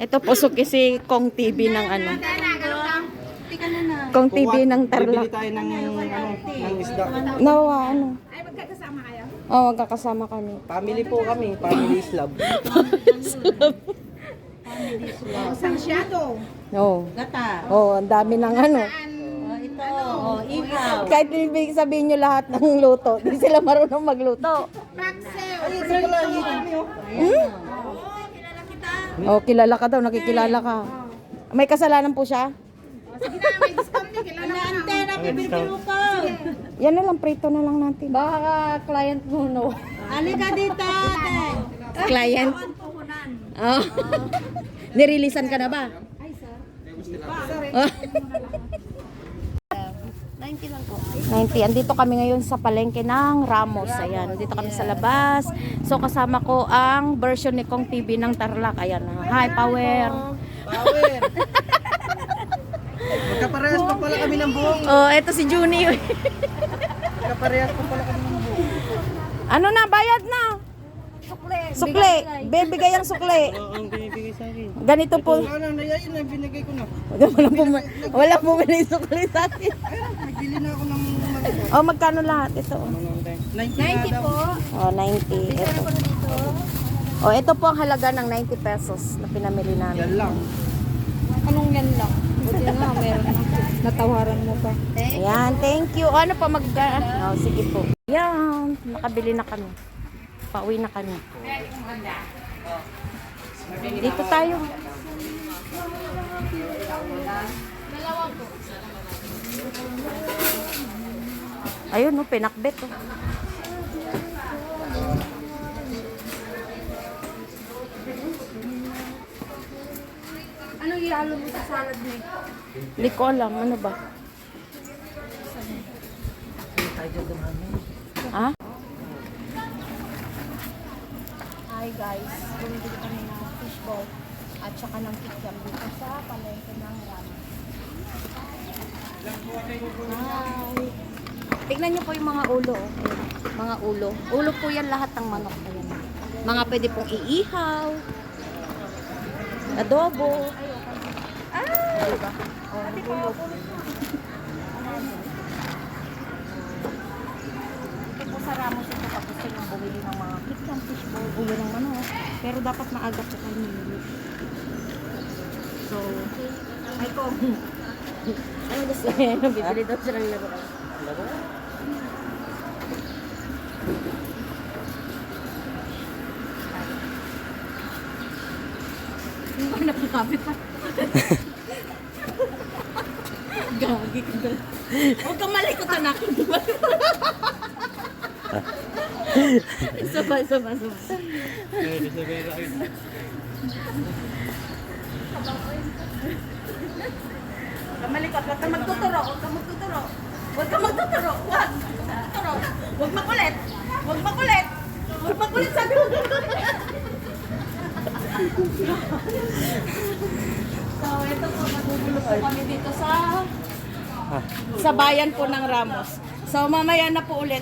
Ito po suki si Kong TV ng ano. Kong TV ng Bibili Tarlac. tayo ng, ano, ng isda. Nawa, ano? Ay, magkakasama kayo? Oo, magkakasama kami. Family po kami. Family love. Oo. Gata. Oo, ang dami ng ano. Oh, ito. Oh, ihaw. Kahit ibig sabihin nyo lahat ng luto, di sila marunong magluto. Ay, ito. Ito kami, oh. Hmm? Oh, kilala ka daw, nakikilala ka. May kasalanan po siya? Naantena, bibiro ko. Yan na lang, prito na lang natin. Baka client mo, no? Halika dito, ate. Client? Oh. Nirilisan ka na ba? Oh. 90 lang po. 90. Andito kami ngayon sa palengke ng Ramos. Ayan, dito kami sa labas. So kasama ko ang version ni Kong TV ng Tarlac. Ayan, hi power. Power. Magkaparehas pa pala kami ng buhok. Oh, eto si Juni. Magkaparehas pa pala kami ng buhok. ano na, bayad na. Sukle. Sukle. Bibigay ang sukle. Oo, ang binibigay sa akin. Ganito po. Ano, nayayin na binigay ko na. Walang bumi wala bumili sukle sa akin. Nagbili na ako ng mga Oh, magkano lahat ito? 90 po. Oh, 90. Ito. Oh, ito po ang halaga ng 90 pesos na pinamili namin. Yan lang. Anong yan lang? Buti nga, meron na. Natawaran mo pa. Ayan, thank you. Ano pa mag... Oh, sige po. Yan, nakabili na kami. Pauwi na kami. Dito tayo. Ayun, no, pinakbet. Oh. Anong ihalo mo sa salad mo? Hindi ko alam, ano ba? Ha? Hi guys, bumili kami ng fishball at saka ng kikiam dito sa palengke ng ramen. Hi! Tignan niyo po yung mga ulo. oh. Mga ulo. Ulo po yan lahat ng manok. Ayan. Mga pwede pong iihaw. Adobo. Ah! Ulo. Ito po sa Ramos ito pag gusto nyo bumili ng mga kikiam, fishball, ulo ng manok. Pero dapat maaga po kayo. So, ay ko. ano gusto niya? Bibili daw siya ng laruan. Hindi nakakapit pa. Gagi ka dala. Huwag kang malikot anak. Isa pa, isa pa, isa pa. Huwag kang malikot, huwag kang magtuturo, huwag kang magtuturo. Huwag kang magtuturo, huwag. Tuturo. Huwag makulit. Huwag makulit. Huwag makulit, sabi ko. So, ito po, nagugulo po kami dito sa sa bayan po ng Ramos. So, mamaya na po ulit